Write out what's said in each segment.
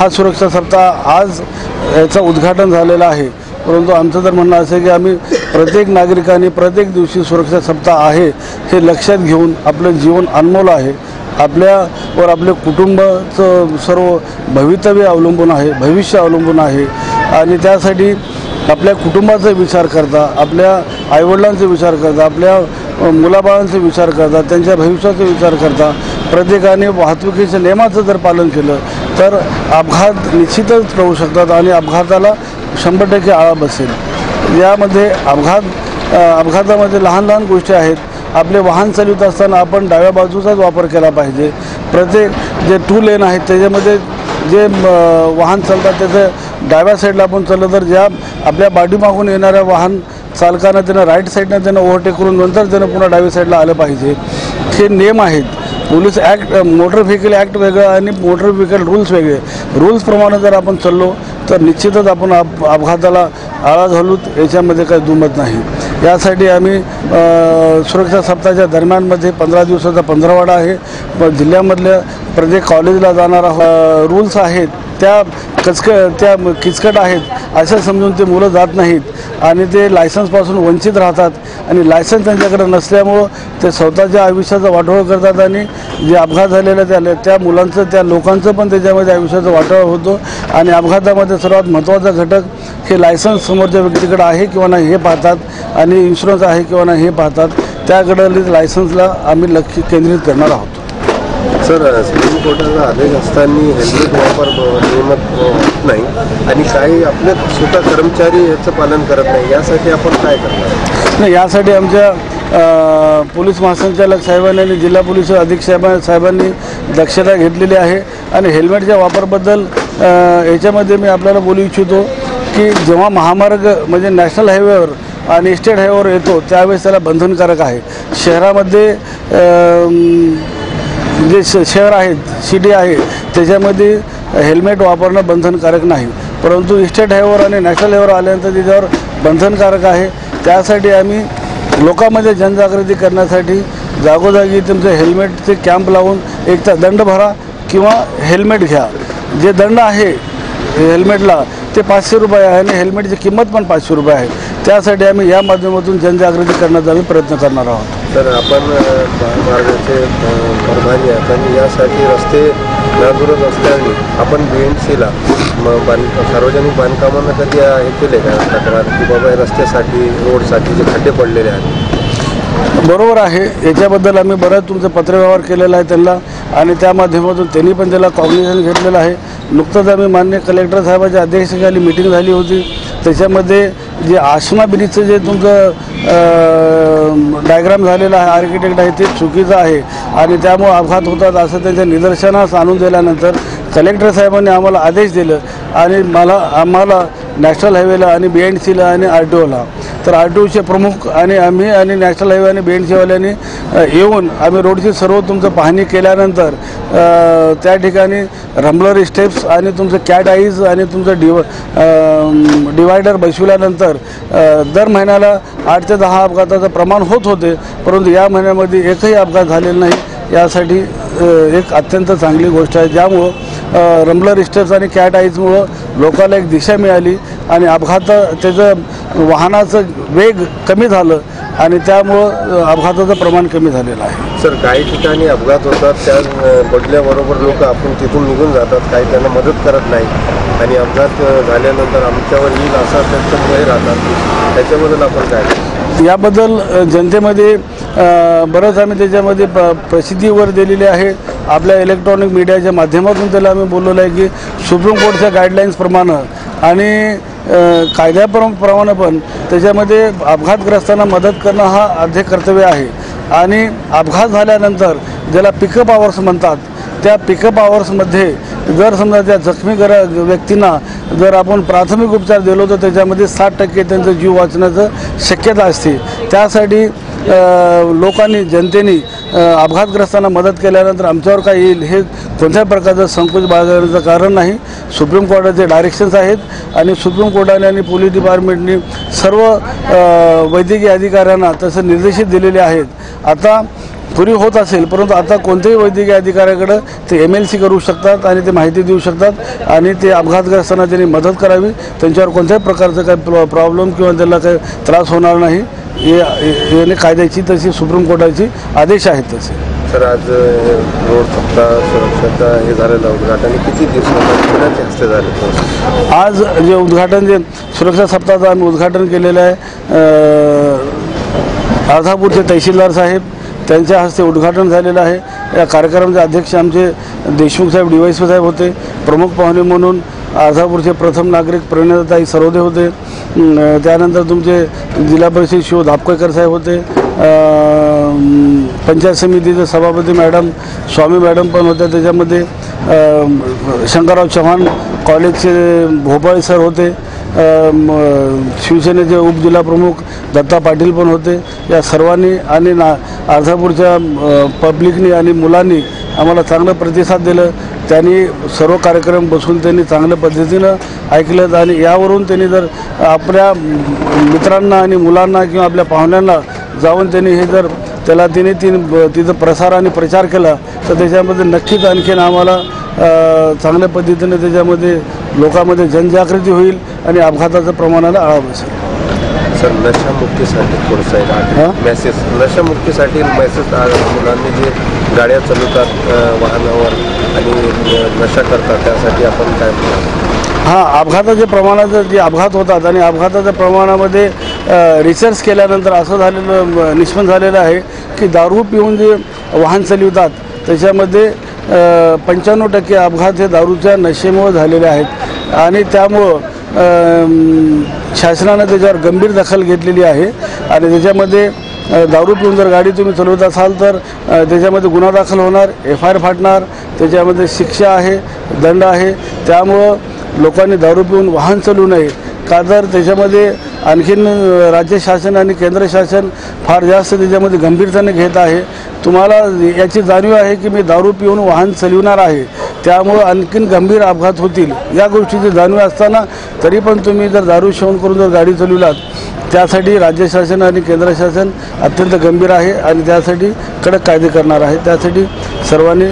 हा सुरक्षा सप्ताह आज याचं उद्घाटन झालेलं आहे. परंतु आमचं तर म्हणणं असं आहे की आम्ही प्रत्येक नागरिकाने प्रत्येक दिवशी सुरक्षा सप्ताह आहे हे लक्षात घेऊन आपलं जीवन अनमोल आहे. आपल्यावर आपले कुटुंबाचं सर्व भवितव्य अवलंबून आहे भविष्य अवलंबून आहे. आणि त्यासाठी आपल्या कुटुंबाचा विचार करता आपल्या आईवडिलांचा विचार करता आपल्या मुलाबाळांचा विचार करता त्यांच्या भविष्याचा विचार करता प्रत्येकाने वाहतुकीच्या नियमाचं जर पालन केलं तर अपघात निश्चितच राहू शकतात आणि अपघाताला शंभर टक्के आळा बसेल. यामध्ये अपघात अपघातामध्ये लहान लहान गोष्टी आहेत. आपले वाहन चालवत असताना आपण डाव्या बाजूचाच वापर केला पाहिजे. प्रत्येक जे टू लेन आहेत त्याच्यामध्ये जे वाहन चालतात त्याचं डाव्या साईडला आपण चाललं तर ज्या आपल्या बाडीमागून येणाऱ्या वाहन चालकांना त्यांना राईट साईडनं त्यांना ओव्हरटेक करून नंतर त्यांना पुन्हा डाव्या साईडला आलं पाहिजे. हे नियम आहेत. Police act motor vehicle act वेगळं आणि मोटर व्हेकल रूल्स वेगळे. रूल्सप्रमाणे जर आपण चाललो तर निश्चितच आपण अप अपघाताला आळा घालूत याच्यामध्ये काही दुमत नाही. यासाठी आम्ही सुरक्षा सप्ताहाच्या दरम्यानमध्ये पंधरा दिवसाचा पंधरवाडा आहे. जिल्ह्यामधल्या प्रत्येक कॉलेजला जाणारा रूल्स आहेत. त्या कचक त्या किचकट आहेत असं समजून ते मुलं जात नाहीत. आणि ते लायसन्सपासून वंचित राहतात. आणि लायसन्स त्यांच्याकडे नसल्यामुळं ते स्वतःच्या आयुष्याचा वाटोळ करतात आणि जे अपघात झालेला त्या त्या मुलांचं त्या लोकांचं पण त्याच्यामध्ये आयुष्याचा वाटोळ होतो. आणि अपघातामध्ये सर्वात महत्त्वाचा घटक हे लायसन्स समोरच्या व्यक्तीकडे आहे किंवा नाही हे पाहतात. आणि इन्शुरन्स आहे किंवा नाही हे पाहतात. त्याकडे लायसन्सला आम्ही लक्ष केंद्रित करणार आहोत. सर सुप्रीम कोर्टाचा आदेश असताना हेल्मेट वापर नियमित होत नाही आणि काही आपले स्वतः कर्मचारी याचं पालन करत नाही. यासाठी आपण काय करणार? नाही यासाठी आमच्या पोलीस महासंचालक साहेबांनी आणि जिल्हा पोलीस अधीक्षक साहेबा साहेबांनी दक्षता घेतलेली आहे. आणि हेल्मेटच्या वापराबद्दल याच्यामध्ये मी आपल्याला बोलू इच्छितो की जेव्हा महामार्ग म्हणजे नॅशनल हायवेवर आणि स्टेट हायवेवर येतो त्यावेळेस त्याला बंधनकारक आहे. शहरामध्ये जे श शहर आहेत सिटी आहे त्याच्यामध्ये हेल्मेट वापरणं बंधनकारक नाही. परंतु इस्टेट हायवेवर आणि नॅशनल हायवेवर आल्यानंतर त्याच्यावर बंधनकारक आहे. त्यासाठी आम्ही लोकांमध्ये जनजागृती करण्यासाठी जागोजागी तुमचे हेल्मेटचे कॅम्प लावून एक तर दंड भरा किंवा हेल्मेट घ्या. जे दंड आहे हेल्मेटला ते पाचशे रुपये आहे आणि हेल्मेटची किंमत पण पाचशे रुपये आहे. त्यासाठी आम्ही या माध्यमातून जनजागृती करण्याचा आम्ही प्रयत्न करणार आहोत. तर आपण अ, महामार्गाचे अ, परवाने आहेत आणि यासाठी रस्ते नादुरस्त असल्याने आपण बी एम सीला बांध सार्वजनिक बांधकामांना कधी हे केले का? तक्रार की बाबा हे रस्त्यासाठी रोडसाठी जे खड्डे पडलेले आहेत. बरोबर आहे. याच्याबद्दल आम्ही बऱ्याच तुमचं पत्रव्यवहार केलेला आहे त्यांना आणि त्या माध्यमातून त्यांनी पण त्याला कॉग्निशन घेतलेलं आहे. नुकतंच आम्ही मान्य कलेक्टर साहेबाच्या अध्यक्षतेखाली मिटिंग झाली होती. त्याच्यामध्ये जे आसनाबिनीचं ब्रिजचं जे तुमचं डायग्राम झालेलं आहे आर्किटेक्ट आहे ते चुकीचं आहे. आणि त्यामुळं अपघात होतात असं त्यांच्या निदर्शनास आणून दिल्यानंतर कलेक्टर साहेबांनी आम्हाला आदेश दिलं. आणि मला आम्हाला नॅशनल हायवेला आणि बी एन सीला आणि आर टी ओला तर आर टी ओचे प्रमुख आणि आम्ही आणि नॅशनल हायवे आणि बी एन सीवाल्यांनी येऊन आम्ही रोडची सर्व तुमचं पाहणी केल्यानंतर त्या ठिकाणी रमलर स्टेप्स आणि तुमचं कॅट आईज आणि तुमचं डिव डिवायडर बसविल्यानंतर दर महिन्याला आठ ते दहा अपघाताचं प्रमाण होत होते परंतु या महिन्यामध्ये एकही अपघात झालेला नाही. यासाठी एक अत्यंत चांगली गोष्ट आहे. ज्यामुळं अ, रंबलर स्टेप्स आणि कॅट आईजमुळं लोकांना एक दिशा मिळाली आणि अपघात त्याचं वाहनाचं वेग कमी झालं आणि त्यामुळं अपघाताचं प्रमाण कमी झालेलं आहे. सर काही ठिकाणी अपघात होतात त्या अ, पडल्याबरोबर लोक आपण तिथून निघून जातात काही त्यांना मदत करत नाही. आणि अपघात झाल्यानंतर आमच्यावर येईल असा त्यांचं भय राहतात. त्याच्याबद्दल आपण काय? याबद्दल जनतेमध्ये बरंच आम्ही त्याच्यामध्ये प प्रसिद्धीवर दिलेली आहे. आपल्या इलेक्ट्रॉनिक मीडियाच्या माध्यमातून त्याला आम्ही बोललेलं आहे की सुप्रीम कोर्टच्या गाईडलाईन्सप्रमाणे आणि कायद्याप्रमाणे पण त्याच्यामध्ये अपघातग्रस्तांना मदत करणं हा आद्य कर्तव्य आहे. आणि अपघात झाल्यानंतर ज्याला पिकअप आवर्स म्हणतात त्या पिकअप आवर्समध्ये जर समजा त्या जखमी कर व्यक्तींना जर आपण प्राथमिक उपचार दिलो तर त्याच्यामध्ये साठ टक्के त्यांचा जीव वाचण्याचं शक्यता असते. त्यासाठी लोकांनी जनतेने अपघातग्रस्तांना मदत केल्यानंतर आमच्यावर काय येईल हे कोणत्याही प्रकारचं संकोच बाळगण्याचं कारण नाही. सुप्रीम कोर्टाचे डायरेक्शन्स आहेत आणि सुप्रीम कोर्टाने आणि पोलीस डिपार्टमेंटने सर्व वैद्यकीय अधिकाऱ्यांना तसं निर्देशित दिलेले आहेत. आता पूर्वी होत असेल परंतु आता कोणत्याही वैद्यकीय अधिकाऱ्याकडं ते एम एल सी करू शकतात आणि ते माहिती देऊ शकतात आणि ते अपघातग्रस्तांना त्यांनी मदत करावी त्यांच्यावर कोणत्याही प्रकारचं काही प्रॉब्लेम किंवा त्याला काही त्रास होणार नाही. याने कायद्याची तशी सुप्रीम कोर्टाची आदेश आहेत तसे. सर आज रोड सप्ताह सुरक्षाचा हे झालेलं उद्घाटन किती दिवसांमध्ये कुणाच्या हस्ते झाले आज जे उद्घाटन जे सुरक्षा सप्ताहाचं आम्ही उद्घाटन केलेलं आहे अर्धापूरचे तहसीलदार साहेब त्यांच्या हस्ते उद्घाटन झालेलं आहे. या कार्यक्रमाचे अध्यक्ष आमचे देशमुख साहेब डी वाय साहेब होते प्रमुख पाहुणे म्हणून अर्धापूरचे प्रथम नागरिक प्रणिताताई सरोदे होते. त्यानंतर तुमचे जिल्हा परिषद शिव धापकेकर साहेब होते. पंचायत समितीचे सभापती मॅडम स्वामी मॅडम पण होत्या त्याच्यामध्ये. शंकरराव चव्हाण कॉलेजचे भोपाळे सर होते. शिवसेनेचे उपजिल्हाप्रमुख दत्ता पाटील पण होते. या सर्वांनी आणि ना अर्धापूरच्या पब्लिकनी आणि मुलांनी आम्हाला चांगलं प्रतिसाद दिलं. त्यांनी सर्व कार्यक्रम बसून त्यांनी चांगल्या पद्धतीनं ऐकलं आणि यावरून त्यांनी जर आपल्या मित्रांना आणि मुलांना किंवा आपल्या पाहुण्यांना जाऊन त्यांनी हे जर त्याला तिने तीन तिथं प्रसार आणि प्रचार केला तर त्याच्यामध्ये नक्कीच आणखीन आम्हाला चांगल्या पद्धतीने त्याच्यामध्ये लोकांमध्ये जनजागृती होईल आणि अपघाताचं प्रमाणाला आळा बसेल. सर नशामुक्तीसाठी थोडंसं मेसेज नशामुक्तीसाठी मेसेज मुलांनी जे गाड्या चालवतात वाहनावर आणि नशा करतात त्यासाठी आपण काय हां अपघाताचे प्रमाणात जे अपघात होतात आणि अपघाताच्या प्रमाणामध्ये रिसर्च केल्यानंतर असं झालेलं निष्पन्न झालेलं आहे की दारू पिऊन जे वाहन चालवतात त्याच्यामध्ये पंच्याण्णव टक्के अपघात हे दारूच्या नशेमुळे झालेले आहेत. आणि त्यामुळं शासनानं त्याच्यावर गंभीर दखल घेतलेली आहे. आणि त्याच्यामध्ये दारू पिऊन जर गाडी तुम्ही चालवत असाल तर त्याच्यामध्ये गुन्हा दाखल होणार एफ आय आर फाटणार त्याच्यामध्ये शिक्षा आहे दंड आहे. त्यामुळं लोकांनी दारू पिऊन वाहन चालवू नये. का तर त्याच्यामध्ये आणखीन राज्य शासन आणि केंद्र शासन फार जास्त त्याच्यामध्ये गंभीरतेने घेत आहे. तुम्हाला याची जाणीव आहे की मी दारू पिऊन वाहन चालविणार आहे. त्यामुळं आणखीन गंभीर अपघात होतील. या गोष्टीची जाणीव असताना तरी पण तुम्ही जर दारू सेवन करून जर गाडी चालविलात त्यासाठी राज्य शासन आणि केंद्र शासन अत्यंत गंभीर आहे आणि त्यासाठी कडक कायदे करणार आहे. त्यासाठी सर्वांनी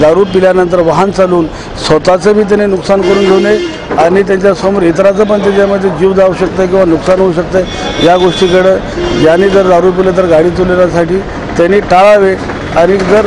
दारू पिल्यानंतर वाहन चालवून स्वतःचं बी त्याने नुकसान करून घेऊ नये आणि त्यांच्यासमोर इतराचं पण त्याच्यामध्ये जीव जाऊ शकतं किंवा नुकसान होऊ शकतं या गोष्टीकडं ज्याने जर दारू पिलं तर गाडी चालवण्यासाठी त्यांनी टाळावे आणि जर